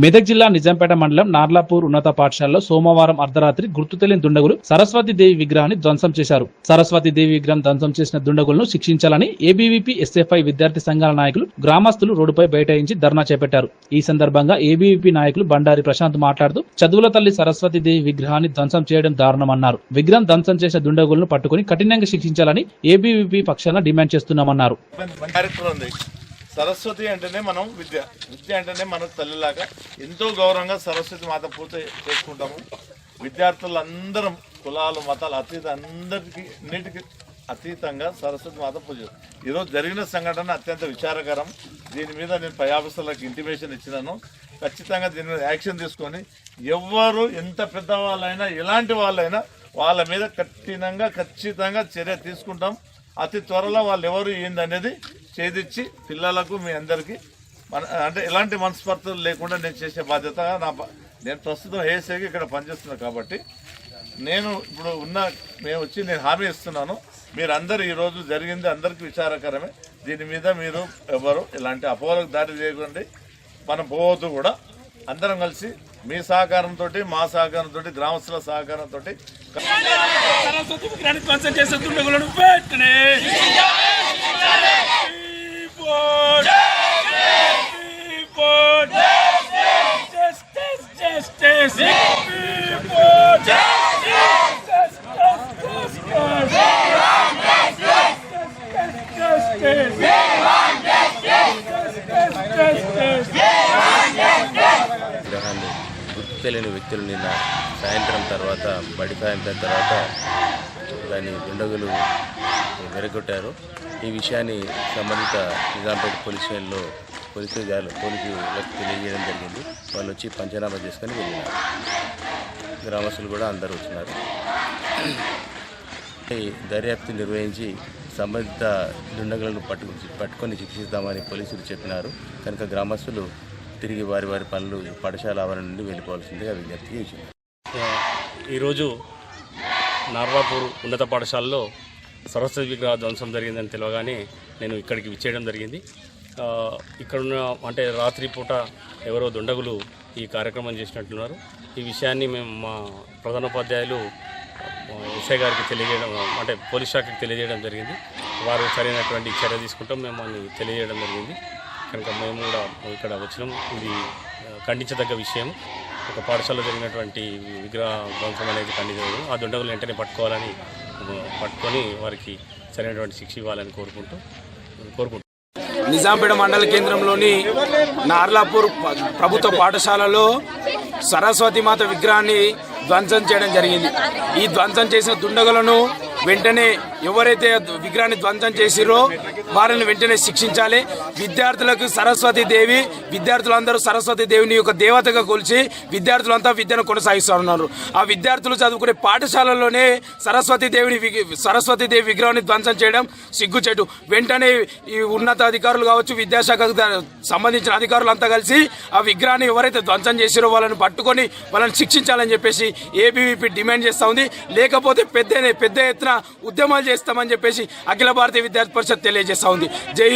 మెదక్ జిల్లా నిజాంపేట మండలం నార్లాపూర్ ఉన్నత పాఠశాలలో సోమవారం అర్ధరాత్రి గుర్తు తెలియని దుండగులు సరస్వతి దేవి విగ్రహాన్ని ధ్వంసం చేశారు. సరస్వతి దేవి విగ్రహం ధ్వంసం చేసిన దుండగులను శిక్షించాలని ఏబీవీపీ ఎస్ఎఫ్ఐ విద్యార్థి సంఘాల నాయకులు గ్రామస్తులు రోడ్డుపై బైఠాయించి ధర్నా చేపట్టారు. ఈ సందర్భంగా ఏబీవీపీ నాయకులు బండారి ప్రశాంత్ మాట్లాడుతూ చదువుల తల్లి సరస్వతి దేవి విగ్రహాన్ని ధ్వంసం చేయడం దారుణమన్నారు. విగ్రహం ధ్వంసం చేసిన దుండగులను పట్టుకుని కఠినంగా శిక్షించాలని ఏబీవీపీ పక్షాన డిమాండ్ చేస్తున్నామన్నారు. సరస్వతి అంటేనే మనం విద్య. విద్య అంటేనే మన తల్లిలాగా ఎంతో గౌరవంగా సరస్వతి మాత పూజ చేసుకుంటాము. విద్యార్థులందరం కులాలు మతాలు అతీత అందరికీ అన్నిటికీ అతీతంగా సరస్వతి మాత పూజ ఈరోజు జరిగిన సంఘటన అత్యంత విచారకరం. దీని మీద నేను పై ఆఫీసర్లకు ఇంటిమేషన్ ఇచ్చినాను. ఖచ్చితంగా దీని మీద యాక్షన్ తీసుకొని ఎవ్వరు ఎంత పెద్దవాళ్ళైనా ఎలాంటి వాళ్ళైనా వాళ్ళ మీద కఠినంగా ఖచ్చితంగా చర్య తీసుకుంటాం. అతి త్వరలో వాళ్ళు ఎవరు ఏందనేది చేదిచ్చి పిల్లలకు మీ అందరికీ మన అంటే ఎలాంటి మనస్పర్ధలు లేకుండా నేను చేసే బాధ్యత నా నేను ప్రస్తుతం ఏసీకి ఇక్కడ పనిచేస్తున్నా కాబట్టి నేను ఇప్పుడు ఉన్న మేము వచ్చి నేను హామీ ఇస్తున్నాను. మీరందరూ ఈరోజు జరిగింది అందరికీ విచారకరమే. దీని మీద మీరు ఎవరు ఇలాంటి అపోహలకు దారి చేయకండి మనం పోవద్దు కూడా. అందరం కలిసి మీ సహకారంతో మా సహకారంతో గ్రామస్తుల సహకారంతో సరస్వతి విగ్రహాన్ని చేసే వెంటనే విగ్రహాన్ని గుర్తు తెలియని వ్యక్తులు నిన్న సాయంత్రం తర్వాత బడి సాయంత్రం తర్వాత దాన్ని దుండగులు విరగొట్టారు. ఈ విషయాన్ని సంబంధిత నిజాంపేట పోలీస్ స్టేషన్లో పోలీసు పోలీసులకు తెలియజేయడం జరిగింది. వాళ్ళు వచ్చి పంచనామా చేసుకొని వెళ్ళినారు. గ్రామస్తులు కూడా అందరూ వచ్చినారు. ఈ దర్యాప్తు నిర్వహించి సంబంధిత దుండగులను పట్టు పట్టుకొని శిక్షిస్తామని పోలీసులు చెప్పినారు. కనుక గ్రామస్తులు తిరిగి వారి వారి పనులు పాఠశాల ఆవరణ నుండి వెళ్ళిపోవాల్సిందిగా విజ్ఞప్తి చేసింది. ఈరోజు నార్వాపూర్ ఉన్నత పాఠశాలలో సరస్వతి విగ్రహ ధ్వంసం జరిగిందని తెలియగానే నేను ఇక్కడికి విచ్చేయడం జరిగింది. ఇక్కడున్న అంటే రాత్రి పూట ఎవరో దుండగులు ఈ కార్యక్రమం చేసినట్టున్నారు. ఈ విషయాన్ని మేము మా ప్రధానోపాధ్యాయులు ఎస్ఐ గారికి తెలియజేయడం అంటే పోలీస్ శాఖకి తెలియజేయడం జరిగింది. వారు సరైనటువంటి చర్య తీసుకుంటాం మేము తెలియజేయడం జరిగింది. కనుక మేము కూడా ఇక్కడ వచ్చినాం. ఇది ఖండించదగ్గ విషయం. ఒక పాఠశాలలో జరిగినటువంటి విగ్రహ ధ్వంసం అనేది ఖండించదు ఆ దుండగులు వెంటనే పట్టుకోవాలని పట్టుకొని వారికి సరైనటువంటి శిక్ష ఇవ్వాలని కోరుకుంటూ కోరుకుంటున్నాం. నిజాంపేట మండల కేంద్రంలోని నార్లాపూర్ ప్రభుత్వ పాఠశాలలో సరస్వతి మాత విగ్రహాన్ని ధ్వంసం చేయడం జరిగింది. ఈ ధ్వంసం చేసిన దుండగులను వెంటనే ఎవరైతే విగ్రహాన్ని ధ్వంసం చేసిరో వారిని వెంటనే శిక్షించాలి. విద్యార్థులకు సరస్వతి దేవి విద్యార్థులందరూ సరస్వతి దేవిని ఒక దేవతగా కొలిచి విద్యార్థులంతా విద్యను కొనసాగిస్తున్నారు ఆ విద్యార్థులు చదువుకునే పాఠశాలలోనే సరస్వతి దేవిని సరస్వతి దేవి విగ్రహాన్ని ధ్వంసం చేయడం సిగ్గుచేటు. వెంటనే ఈ ఉన్నత అధికారులు కావచ్చు విద్యాశాఖకు సంబంధించిన సంబంధించిన అధికారులంతా కలిసి ఆ విగ్రహాన్ని ఎవరైతే ధ్వంసం చేసిరో వాళ్ళని పట్టుకొని వాళ్ళని శిక్షించాలని చెప్పేసి ఏబీవీపీ డిమాండ్ చేస్తూ ఉంది. లేకపోతే పెద్ద పెద్ద ఎత్తున ఉద్యమాలు చేస్తామని చెప్పేసి అఖిల భారతీయ విద్యార్థి పరిషత్ తెలియజేస్తా ఉంది. జై